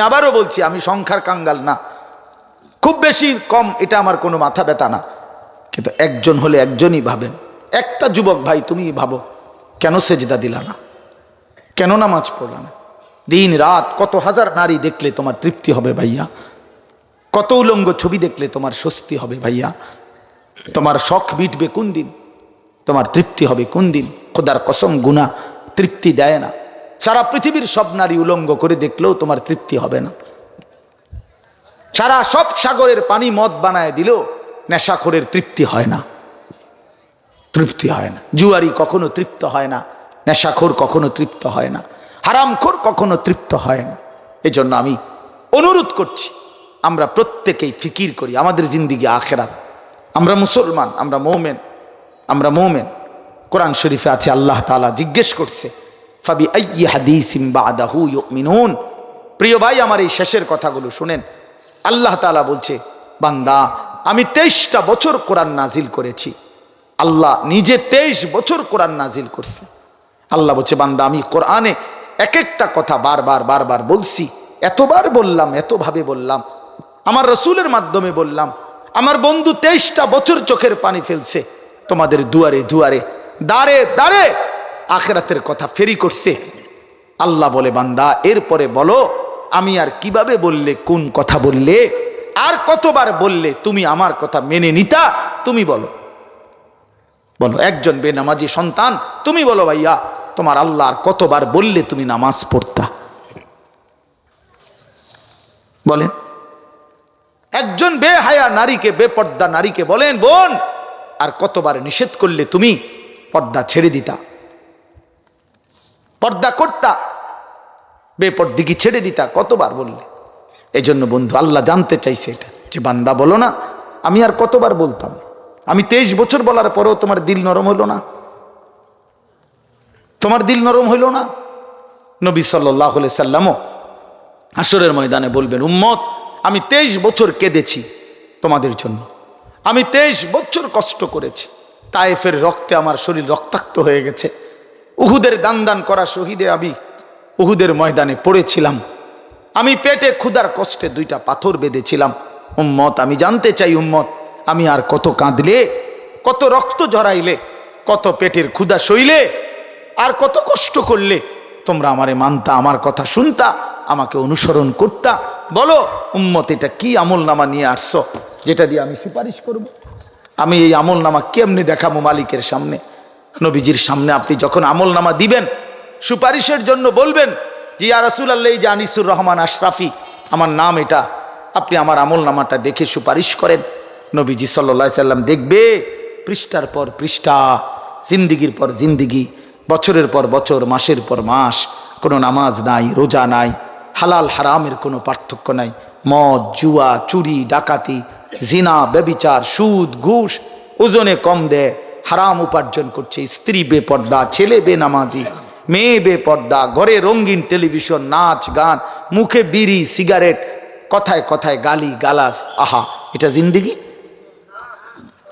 আবারও বলছি, আমি সংখ্যার কাঙ্গাল না। খুব বেশি কম, এটা আমার কোনো মাথা ব্যথা না। কিন্তু একজন হলে একজনই ভাবেন। একটা যুবক ভাই তুমি ভাবো, কেন সেজদা দিলা না? কেন নামাজ পড়লা না? দিন, রাত, কত হাজার নারী দেখলে তোমার তৃপ্তি হবে ভাইয়া। কত উলঙ্গ ছবি দেখলে তোমার স্বস্তি হবে ভাইয়া। তোমার শখ মিটবে কোন দিন? তোমার তৃপ্তি হবে কোন দিন? খোদার কসম গুণা তৃপ্তি দেয় না। সারা পৃথিবীর সব নারী উলঙ্গ করে দেখলেও তোমার তৃপ্তি হবে না। সারা সব সাগরের পানি মদ বানায় দিলেও নেশাখোরের তৃপ্তি হয় না। তৃপ্তি হয় না। জুয়ারি কখনো তৃপ্ত হয় না। নেশাখোর কখনো তৃপ্ত হয় না। হারামখোর কখনো তৃপ্ত হয় না। এজন্য আমি অনুরোধ করছি, আমরা প্রত্যেকেই ফিকির করি, আমাদের জিন্দিগি আখেরাত। আমরা মুসলমান, আমরা মৌমেন আমরা মৌমেন। কোরআন শরীফে আছে, আল্লাহ তালা জিজ্ঞেস করছে ফাবি আইয়ি হাদিসিম বাদাহু ইউমিনুন। প্রিয় ভাই, আমার এই শেষের কথাগুলো শুনেন। আল্লাহ তাআলা বলছে, বান্দা, আমি তেইশটা বছর কোরআন নাজিল করেছি। আল্লাহ নিজে তেইশ বছর কোরআন নাজিল করছে। আল্লাহ বলছে, বান্দা, আমি কোরআনে এক একটা কথা বারবার বারবার বলছি। এতবার বললাম, এতভাবে বললাম। আমার রসুলের মাধ্যমে বললাম। আমার বন্ধু তেইশটা বছর চোখের পানি ফেলছে। তোমাদের দুয়ারে দুয়ারে, দাঁড়ে দাঁড়ে। আখেরাতের কথা ফেরি করছে। আল্লাহ বলে, বান্দা, এরপরে বলো, আমি আর কীভাবে বললে, কোন কথা বললে? আর কতবার বললে তুমি আমার কথা মেনে নিতা? তুমি বলো। বলো, একজন বেনামাজি সন্তান, তুমি বলো ভাইয়া, তোমার আল্লাহ আর কতবার বললে তুমি নামাজ পড়তা? বলেন, একজন বেহায়া নারীকে, বেপর্দা নারীকে বলেন, বোন, আর কতবার নিষেধ করলে তুমি পর্দা ছেড়ে দিতা? পর্দা করতা। বেপর্দিকে ছেড়ে দিতা, কতবার বললে? এই জন্য বন্ধু, আল্লাহ জানতে চাইছে এটা। যে বান্দা বলো না, আমি আর কতবার বলতাম? আমি তেইশ বছর বলার পরেও তোমার দিল নরম হইল না। তোমার দিল নরম হইল না? নবী সাল্লাহ সাল্লামও হাসরের ময়দানে বলবেন, উম্মত, আমি তেইশ বছর কেঁদেছি তোমাদের জন্য। আমি তেইশ বছর কষ্ট করেছি। তায়েফের রক্তে আমার শরীর রক্তাক্ত হয়ে গেছে। উহুদের দান দান করা শহীদে আমি উহুদের ময়দানে পড়েছিলাম। আমি পেটে ক্ষুধার কষ্টে দুইটা পাথর বেঁধেছিলাম। উম্মত, আমি জানতে চাই উম্মত, আমি আর কত কাঁদলে, কত রক্ত ঝরাইলে, কত পেটের ক্ষুদা সইলে, আর কত কষ্ট করলে, তোমরা আমারে মানতা, আমার কথা শুনতা, আমাকে অনুসরণ করতা। বলো, উম্মত, এটা কি আমল নামা নিয়ে আসছো? যেটা দিয়ে আমি সুপারিশ করব। আমি এই আমল নামা কেমনি দেখাবো মালিকের সামনে? নবীজির সামনে আপনি যখন আমল নামা দিবেন, সুপারিশের জন্য বলবেন যে ইয়া রাসুল আল্লাহ যে আনিসুর রহমান আশরাফি, আমার নাম এটা। আপনি আমার আমল নামাটা দেখে সুপারিশ করেন। নবীজি সাল্লা সাল্লাম দেখবে, পৃষ্ঠার পর পৃষ্ঠা, জিন্দিগির পর জিন্দিগি, বছরের পর বছর, মাসের পর মাস, কোনো নামাজ নাই, রোজা নাই, হালাল হারামের কোনো পার্থক্য নাই, মদ, জুয়া, চুরি, ডাকাতি, জিনা, ব্যবিচার, সুদ, ঘুষ, ওজনে কম দেয়। হারাম উপার্জন করছে। স্ত্রী বেপর্দা, ছেলে বেনামাজি, মেয়ে বেপর্দা, ঘরে রঙিন টেলিভিশন, নাচ, গান, মুখে বিড়ি, সিগারেট, কথায় কথায় গালি, গালাস, আহা, এটা জিন্দিগি?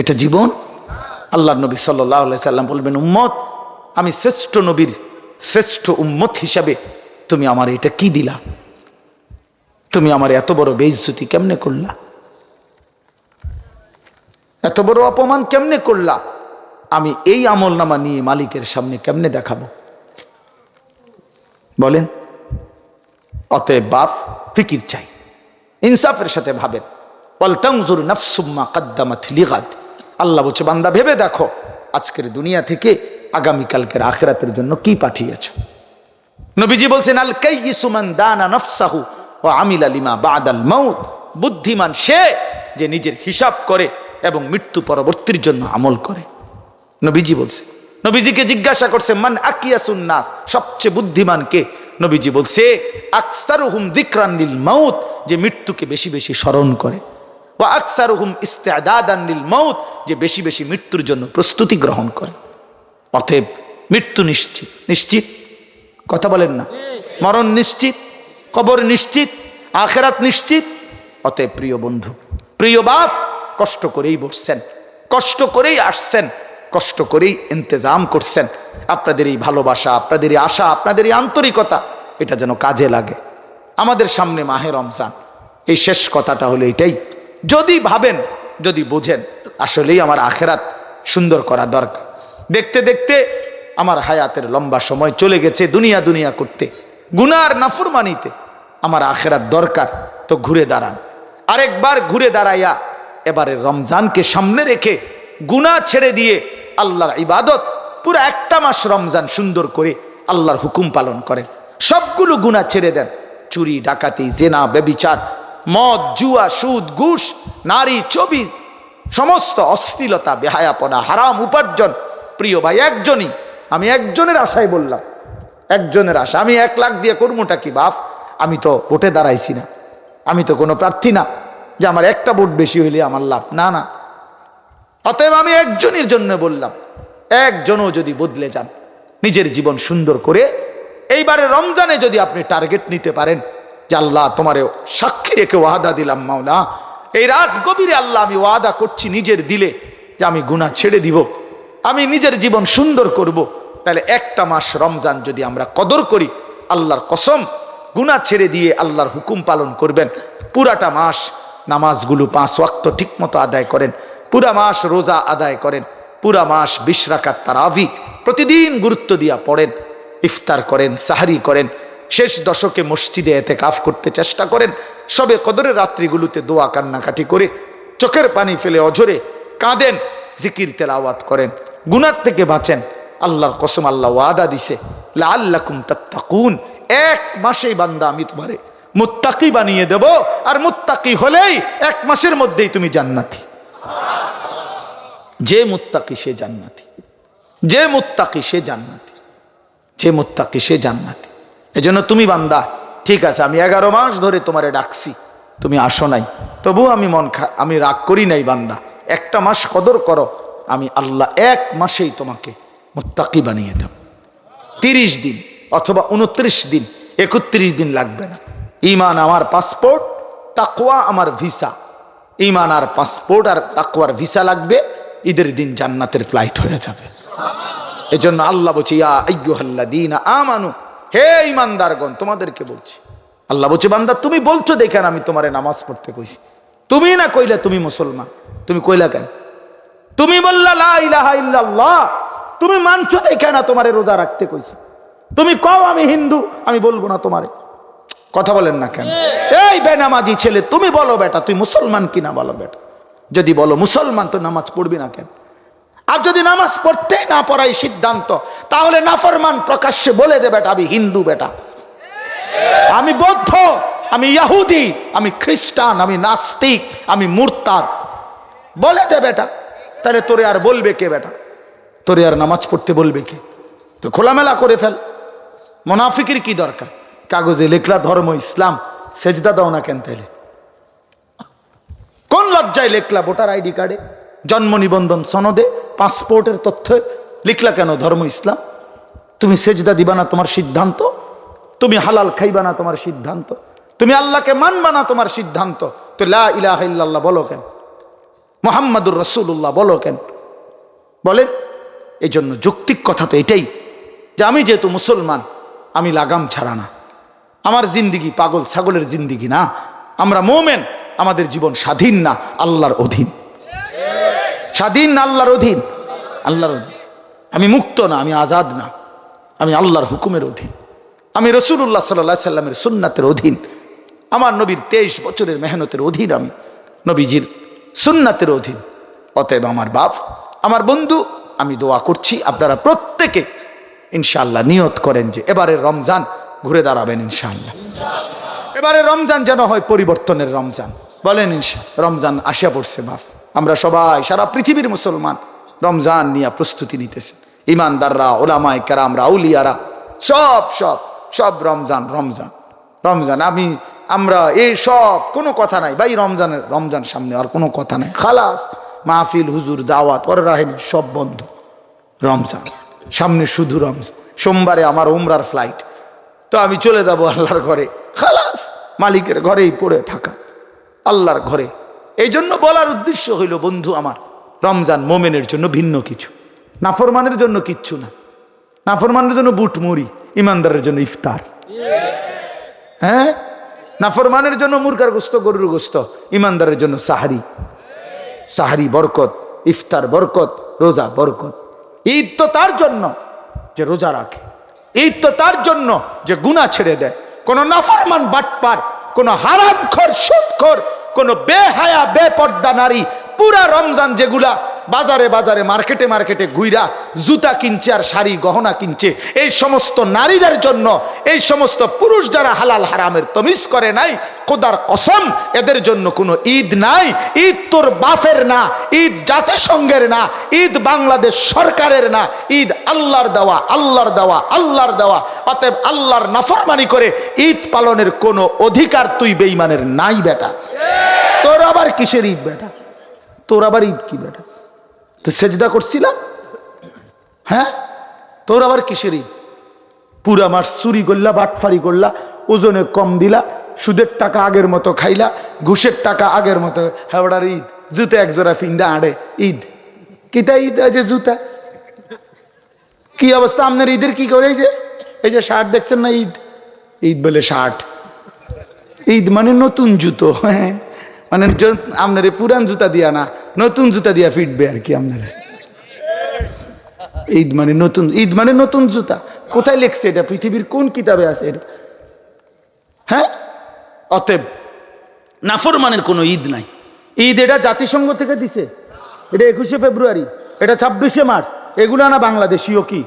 এটা জীবন? আল্লাহ নবী সাল্লাহ সাল্লাম বলবেন, উম্মত, আমি শ্রেষ্ঠ নবীর শ্রেষ্ঠ উম্মত হিসাবে তুমি আমার এটা কি দিলা? তুমি আমার এত বড় বেইজ্জতি কেমনে করলা? এত বড় অপমান কেমনে করলা? আমি এই আমল নামা নিয়ে মালিকের সামনে কেমনে দেখাবো? বলেন, অতএব বাপ ফিকির চাই, ইনসাফের সাথে ভাবেন। পলতাংজুর নফসুম্মা কাদ্দামাত লিগাদ। আল্লাহ বলছে, বান্দা, ভেবে দেখো আজকের দুনিয়া থেকে আগামীকালকের আখেরাতের জন্য কি পাঠিয়েছ। নবীজি বলছেন, আল কাইয়িসুমান দানা নফসাহু ও আমিল আলিমা বাদাল মাউত। বুদ্ধিমান সে যে নিজের হিসাব করে এবং মৃত্যু পরবর্তীর জন্য আমল করে। নবীজি বলছে। নবীজিকে জিজ্ঞাসা করছে, মান আকিয়াসুন নাস সবচেয়ে বুদ্ধিমান কে? নবীজি বলছে আকসার হুম দিকরান্নিল মাউত যে মৃত্যুকে বেশি বেশি স্মরণ করে। ও আকসার হুম ইস্তেদাদান্নিল মাউত যে বেশি বেশি মৃত্যুর জন্য প্রস্তুতি গ্রহণ করে। অতএব মৃত্যু নিশ্চিত। নিশ্চিত? কথা বলেন না। মরণ নিশ্চিত? কবর নিশ্চিত? আখেরাত নিশ্চিত? অতএব প্রিয় বন্ধু, প্রিয় বাপ, কষ্ট করেই বসছেন। কষ্ট করেই আসছেন। কষ্ট করেই ইন্তজাম করছেন। আপনাদের এই ভালোবাসা আপনাদের এই আশা আপনাদের এই আন্তরিকতা, এটা যেন কাজে লাগে। আমাদের সামনে মাহে রমজান। এই শেষ কথাটা হলো এটাই। যদি ভাবেন, যদি বোঝেন, আসলেই আমার আখেরাত সুন্দর করা দরকার। দেখতে দেখতে আমার হায়াতের লম্বা সময় চলে গেছে দুনিয়া দুনিয়া করতে। গুনার নাফরমানিতে আমার আখেরাত দরকার। তো ঘুরে দাঁড়ান। আরেকবার ঘুরে দাঁড়াইয়া এবারে রমজানকে সামনে রেখে গুনাহ ছেড়ে দিয়ে আল্লাহর ইবাদত, পুরো একটা মাস রমজান সুন্দর করে আল্লাহর হুকুম পালন করেন। সবগুলো গুনাহ ছেড়ে দেন। চুরি, ডাকাতি, জেনা বেবিচার মদ, জুয়া, সুদ, ঘুষ, নারী, ছবি, সমস্ত অশ্লীলতা, বেহায়াপনা, হারাম, উপার্জন। প্রিয় ভাই, একজনই, আমি একজনের আশায় বললাম, একজনের আশা। আমি এক লাখ দিয়ে কর্মটা কি বাপ? আমি তো ভোটে দাঁড়াইছি না। আমি তো কোনো প্রার্থী না। যে আমার একটা ভোট বেশি হইলে আমার লাভ। না না। অতএব আমি একজনের জন্য বললাম, একজনও যদি বদলে যান, নিজের জীবন সুন্দর করে, এইবারে রমজানে যদি আপনি টার্গেট নিতে পারেন, যে আল্লাহ তোমারে সাক্ষী রেখে ওয়াদা দিলাম মাওলা, এই রাত গভীরে আল্লাহ আমি ওয়াদা করছি নিজের দিলে, যে আমি গুণা ছেড়ে দিব, আমি নিজের জীবন সুন্দর করব। তাহলে একটা মাস রমজান যদি আমরা কদর করি, আল্লাহর কসম গুণা ছেড়ে দিয়ে আল্লাহর হুকুম পালন করবেন, পুরাটা মাস নামাজগুলো পাঁচ ওয়াক্ত ঠিকমতো আদায় করেন পুরা মাস রোজা আদায় করেন, পুরা মাস বিশ রাকাত তারাভি প্রতিদিন গুরুত্ব দিয়া পড়েন, ইফতার করেন, সাহারি করেন, শেষ দশকে মসজিদে এতে কাফ করতে চেষ্টা করেন, সবে কদরের রাত্রিগুলোতে দোয়া কান্নাকাটি করে চোখের পানি ফেলে অঝরে কাঁদেন, জিকির তেলাওয়াত করেন গুনার থেকে বাঁচেন, আল্লাহর কসম আল্লাহ ওয়াদা দিছে লাল্লাকুম তাত্তাকুন, এক মাসেই বান্দা আমি তোমারে মুত্তাকি বানিয়ে দেব, আর মুত্তাকি হলেই এক মাসের মধ্যেই তুমি জান্নাতি। যে মুত্তাকি সে জান্নাতি। যে মুত্তাকি সে জান্নাতি। যে মুত্তাকি সে জান্নাতি। এজন্য তুমি বান্দা, ঠিক আছে, আমি এগারো মাস ধরে তোমারে ডাকছি, তুমি আসো নাই। তবু আমি মন খা আমি রাগ করি নাই বান্দা। একটা মাস কদর করো, আমি আল্লাহ এক মাসেই তোমাকে মুত্তাকি বানিয়ে দেব। তিরিশ দিন অথবা উনত্রিশ দিন, একত্রিশ দিন লাগবে না। ইমান আমার পাসপোর্ট, তাকওয়া আমার ভিসা। ইমান আর পাসপোর্ট আর তাকওয়ার ভিসা লাগবে ঈদের দিন জান্নাতের ফ্লাইট হয়ে যাবে। এজন্য আল্লাহ বলছে ইয়া আমানু হে ইমানদারগণ তোমাদেরকে বলছি আল্লাহ বলছি বান্দা তুমি বলছো দেখেন আমি তোমারে নামাজ পড়তে কইছি। তুমি না কইলে তুমি মুসলমান। তুমি কইলা কেন? তুমি বললা লা ইলাহা ইল্লাল্লাহ তুমি মানছো দেখে না তোমারে রোজা রাখতে কইছি। তুমি কও আমি হিন্দু আমি বলব না তোমারে। কথা বলেন না কেন? এই বেনামাজি ছেলে তুমি বলো বেটা তুই মুসলমান কিনা বলো বেটা? যদি বলো, মুসলমান তো নামাজ পড়বি না কেন? আর যদি নামাজ পড়তেই না পড়াই সিদ্ধান্ত, তাহলে নাফরমান প্রকাশ্যে বলে দে, বেটা, আমি হিন্দু, বেটা। আমি বৌদ্ধ, আমি ইয়াহুদি আমি খ্রিস্টান, আমি নাস্তিক, আমি মুরতাদ। বলে দে, বেটা, তাহলে তোরে আর বলবে কে, বেটা? তোরে আর নামাজ পড়তে বলবে কে? তো খোলামেলা করে ফেল। মোনাফিকের কি দরকার? কাগজে লেখলা ধর্ম, ইসলাম। সেজদা দাও না কেন তাইলে? কোন লজ্জায় লেখলা ভোটার আইডি কার্ডে? জন্ম নিবন্ধন সনদে, পাসপোর্টের তথ্যে। লিখলা কেন ধর্ম ইসলাম? তুমি সেজদা দিবা না তোমার সিদ্ধান্ত? তুমি হালাল খাইবা না তোমার সিদ্ধান্ত? তুমি আল্লাহকে মানবা না তোমার সিদ্ধান্ত? তো লা ইলাহা ইল্লাল্লাহ বলো কেন? মোহাম্মদুর রসুল্লাহ বলো কেন? বলেন এই জন্য যৌক্তিক কথা তো এটাই যে আমি যেহেতু মুসলমান, আমি লাগাম ছাড়া না। আমার জিন্দিগি পাগল ছাগলের জিন্দিগি না। আমরা মোমেন আমাদের জীবন স্বাধীন না আল্লাহর অধীন? স্বাধীন না আল্লাহর অধীন? আল্লাহর অধীন। আমি মুক্ত না, আমি আজাদ না। আমি আল্লাহর হুকুমের অধীন। আমি রসুল্লাহ সাল্লাহ সাল্লামের সুন্নাতের অধীন। আমার নবীর তেইশ বছরের মেহনতের অধীন আমি। নবীজির সুন্নাতের অধীন। অতএব আমার বাপ, আমার বন্ধু, আমি দোয়া করছি, আপনারা প্রত্যেকে ইনশাল্লাহ নিয়ত করেন যে এবারে রমজান ঘুরে দাঁড়াবেন ইনশাল্লাহ এবারে রমজান যেন হয় পরিবর্তনের রমজান। বলেন রমজান আসিয়া পড়ছে, বাপ। আমরা সবাই, সারা পৃথিবীর মুসলমান রমজান নিয়ে প্রস্তুতি নিতেছে। ইমানদাররা, ওলামায় কারামরা আউলিয়ারা সব সব সব রমজান রমজান রমজান। আমি, আমরা এই সব, কোনো কথা নাই। ভাই, রমজানের, রমজান সামনে আর কোনো কথা নাই। খালাস, মাহফিল, হুজুর, দাওয়াত ওর রাহেন সব বন্ধ। রমজান, সামনে শুধু রমজান। সোমবারে আমার উমরার ফ্লাইট তো আমি চলে যাব আল্লাহর ঘরে। খালাস, মালিকের ঘরেই পড়ে থাকা। আল্লাহর ঘরে। এই জন্য বলার উদ্দেশ্য হইল, বন্ধু আমার, রমজান মোমেনের জন্য ভিন্ন কিছু। নাফরমানের জন্য কিচ্ছু না। নাফরমানের জন্য বুট মুড়ি ইমানদারের জন্য ইফতার। হ্যাঁ? নাফরমানের জন্য মুরগার গোস্ত, গরুর গোস্ত, ইমানদারের জন্য সাহারি। সাহারি বরকত, ইফতার বরকত, রোজা বরকত। ঈদ তো তার জন্য যে রোজা রাখে। ঈদ তো তার জন্য যে গুণা ছেড়ে দেয়। কোনো নাফরমান বাটপার, কোন হারামখর, সুদখর কোন বেহায়া বেপর্দা নারী পুরা রমজান যেগুলা বাজারে বাজারে, মার্কেটে মার্কেটে ঘুইরা জুতা কিনছে আর শাড়ি, গহনা কিনছে। এই সমস্ত নারীদের জন্য, এই সমস্ত পুরুষ যারা হালাল হারামের তমিজ করে নাই কোদার কসম, এদের জন্য কোনো ঈদ নাই। ঈদ তোর বাফের না, ঈদ জাতিসংঘের না, ঈদ বাংলাদেশ সরকারের না, ঈদ আল্লাহর দেওয়া আল্লাহর দেওয়া আল্লাহর দেওয়া। অতএব আল্লাহর নাফরমানি করে ঈদ পালনের কোনো অধিকার তুই বেইমানের নাই বেটা। তোর আবার কিসের ঈদ বেটা? তোর আবার ঈদ কি বেটা? তো সেজদা করছিলাম হ্যাঁ? তোর আবার কিসের ঈদ? পুরা মাস চুরি করলা, বাটফারি করলা, ওজনে কম দিলা, সুদের টাকা আগের মতো খাইলা, ঘুষের টাকা আগের মতো হেওড়ার ঈদ। জুতা এক জোড়া ফিন্দা আড়ে, ঈদ। কিতা ঈদ আছে জুতা? কি অবস্থা আপনার ঈদের কি করে যে? এই যে শার্ট দেখছেন না ঈদ? ঈদ বলে শার্ট। ঈদ মানে নতুন জুতো হ্যাঁ। মানে আপনার পুরান জুতা দিয়া না, নতুন জুতা দিয়া ফিটবে আর কি আপনার। ঈদ মানে নতুন, ঈদ মানে নতুন জুতা। কোথায় লেখছে এটা? পৃথিবীর কোন কিতাবে আছে এটা? হ্যাঁ? অতএব, নাফরমানের কোনো ঈদ নাই। ঈদ এটা জাতিসংঘ থেকে দিছে। এটা একুশে ফেব্রুয়ারি, এটা ছাব্বিশে মার্চ। এগুলো না বাংলাদেশীয় কি?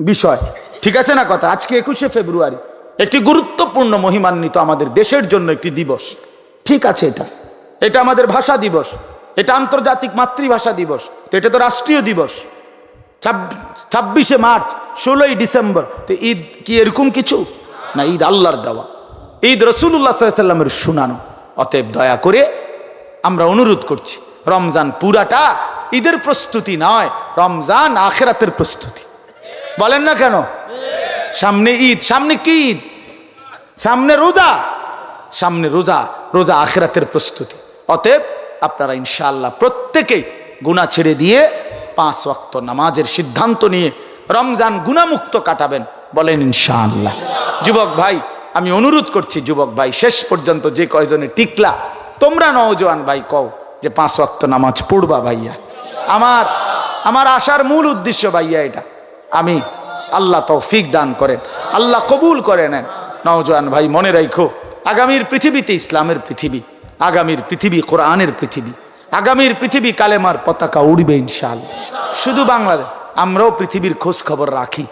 বিষয়। ঠিক আছে না কথা? আজকে একুশে ফেব্রুয়ারি। একটি গুরুত্বপূর্ণ মহিমান্বিত আমাদের দেশের জন্য একটি দিবস। ঠিক আছে এটা। এটা আমাদের ভাষা দিবস। এটা আন্তর্জাতিক মাতৃভাষা দিবস। তো এটা তো রাষ্ট্রীয় দিবস। ছাব্বিশে মার্চ, ষোলোই ডিসেম্বর। তো ঈদ কি এরকম কিছু? না, ঈদ আল্লাহর দেওয়া। ঈদ রসুল্লাহ সাল্লামের শুনানো। অতএব দয়া করে আমরা অনুরোধ করছি, রমজান পুরাটা ঈদের প্রস্তুতি নয়, রমজান আখেরাতের প্রস্তুতি। বলেন না কেন? সামনে ঈদ। সামনে কি ঈদ? সামনে রোজা। সামনে রোজা রোজা আখেরাতের প্রস্তুতি। অতএব আপনারা ইনশাআল্লাহ প্রত্যেকেই গুণা ছেড়ে দিয়ে পাঁচ ওয়াক্ত নামাজের সিদ্ধান্ত নিয়ে রমজান গুণামুক্ত কাটাবেন বলেন ইনশাআল্লাহ। যুবক ভাই, আমি অনুরোধ করছি যুবক ভাই, শেষ পর্যন্ত যে কয়জনে টিকলা, তোমরা নওজোয়ান ভাই কও যে পাঁচ ওয়াক্ত নামাজ পড়বা ভাইয়া। আমার আমার আসার মূল উদ্দেশ্য ভাইয়া এটা। আমি আল্লাহ তৌফিক দান করেন, আল্লাহ কবুল করে নেন। নওজোয়ান ভাই, মনে রাখো আগামীর পৃথিবীতে ইসলামের পৃথিবী, আগামীর পৃথিবী কোরআনের পৃথিবী, আগামীর পৃথিবী কালেমার পতাকা উড়বে ইনশাল। শুধু বাংলাদেশ, আমরাও পৃথিবীর খোঁজ খবর রাখি।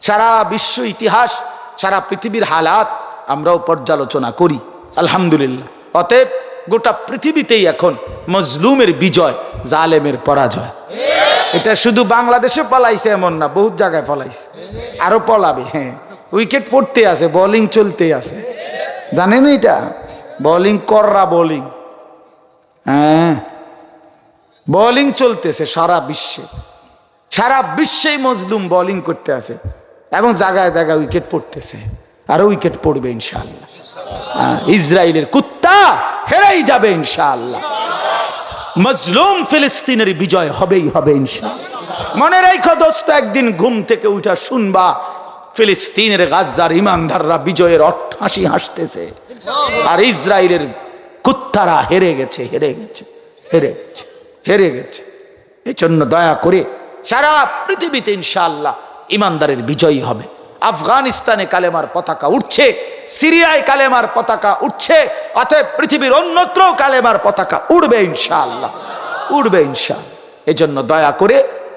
সারা বিশ্ব ইতিহাস, সারা পৃথিবীর হালাত আমরাও পর্যালোচনা করি, আলহামদুলিল্লাহ। অতএব গোটা পৃথিবীতেই এখন মজলুমের বিজয়, জালেমের পরাজয়। এটা শুধু বাংলাদেশে পলাইছে এমন না, বহুত জায়গায় পলাইছে। আরও পলাবে হ্যাঁ। উইকেট পড়তে আছে, বোলিং চলতে আছে। জানেন এটা? বোলিং কররা বোলিং হ্যাঁ। বোলিং চলতেছে সারা বিশ্বে। সারা বিশ্বেই মজলুম বোলিং করতে আছে। এবং জায়গায় জায়গায় উইকেট পড়তেছে। আরও উইকেট পড়বে ইনশাল্লাহ ইসরায়েলের কুত্তা হেরাই যাবে ইনশাআল্লাহ। মজলুম ফিলিস্তিনের বিজয় হবেই হবে ইনশাআল্লাহ। মনে রেখো দোস্ত একদিন ঘুম থেকে উঠা শুনবা ফিলিস্তিনের গাজদার ইমানদাররা বিজয়ের হাসি হাসতেছে। আর ইসরায়েলের কুত্তারা হেরে গেছে হেরে গেছে হেরে গেছে হেরে গেছে। এই জন্য দয়া করে সারা পৃথিবীতে ইনশাআল্লাহ ইমানদারের বিজয়ী হবে। আফগানিস্তানে কালেমার পতাকা উঠছে সিরিয়ায় কালেমার পতাকা উঠছে অতএব পৃথিবীর অন্যত্র কালেমার পতাকা উড়বে ইনশাআল্লাহ উড়বে ইনশাআল্লাহ। এজন্য দয়া করে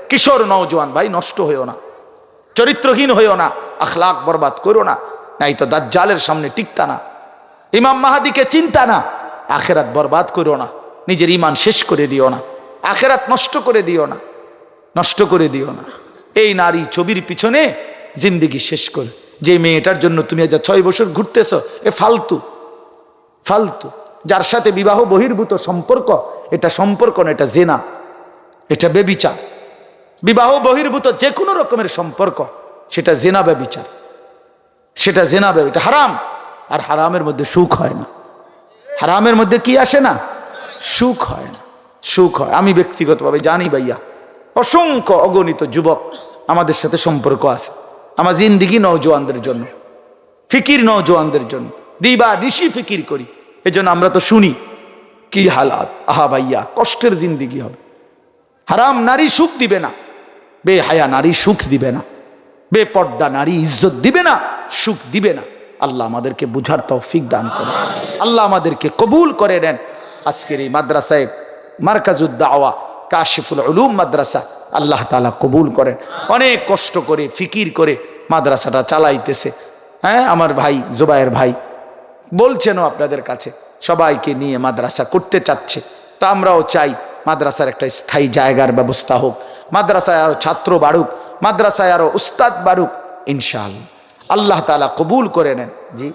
কিশোর নওজোয়ান ভাই, নষ্ট হইও না। চরিত্রহীন হইও না, আখলাক বরবাদ করো না নাই তো দাজ্জালের সামনে টিকতা না, ইমাম মাহাদিকে চিন্তা না, আখেরাত বরবাদ করো না, নিজের ইমান শেষ করে দিও না, আখেরাত নষ্ট করে দিও না, নষ্ট করে দিও না। এই নারী ছবির পিছনে জিন্দিগি শেষ করে, যে মেয়েটার জন্য তুমি আজ ছয় বছর ঘুরতেছ, এ ফালতু ফালতু, যার সাথে বিবাহ বহির্ভূত সম্পর্ক, এটা সম্পর্ক না, এটা জেনা, এটা বেবিচার। বিবাহ বহির্ভূত যে কোনো রকমের সম্পর্ক, সেটা জেনাবে বিচার। সেটা জেনাবে, এটা হারাম। আর হারামের মধ্যে সুখ হয় না। হারামের মধ্যে কি আসে না? সুখ হয় না। সুখ হয়। আমি ব্যক্তিগতভাবে জানি ভাইয়া, অসংখ্য অগণিত যুবক আমাদের সাথে সম্পর্ক আছে। আমার জিন্দিগি নৌজওয়ানদের জন্য, ফিকির নৌজওয়ানদের জন্য। দিবা নিশি ফিকির করি। এজন্য আমরা তো শুনি, কি হালাত? আহা ভাইয়া, কষ্টের জিন্দিগি হবে। হারাম নারী সুখ দিবে না। বেহায়া নারী সুখ দিবে না বেপর্দা নারী ইজ্জত দিবে না, সুখ দিবে না। আল্লাহ আমাদেরকে বুঝার তৌফিক দান করে আল্লাহ আমাদেরকে কবুল করে নেন। আজকের এই মাদ্রাসায় মার্কাজুদ্দাওয়া, কাশিফুল উলুম মাদ্রাসা আল্লাহ তালা কবুল করেন। অনেক কষ্ট করে, ফিকির করে মাদ্রাসাটা চালাইতেছে। হ্যাঁ আমার ভাই জোবায়ের ভাই বলছেনও আপনাদের কাছে, সবাইকে নিয়ে মাদ্রাসা করতে চাচ্ছে। তা আমরাও চাই মাদ্রাসার একটা স্থায়ী জায়গার ব্যবস্থা হোক, মাদ্রাসায় আরও ছাত্র বাড়ুক, মাদ্রাসায় আরও উস্তাদ বাড়ুক ইনশাল আল্লাহ তালা কবুল করে নেন। জি।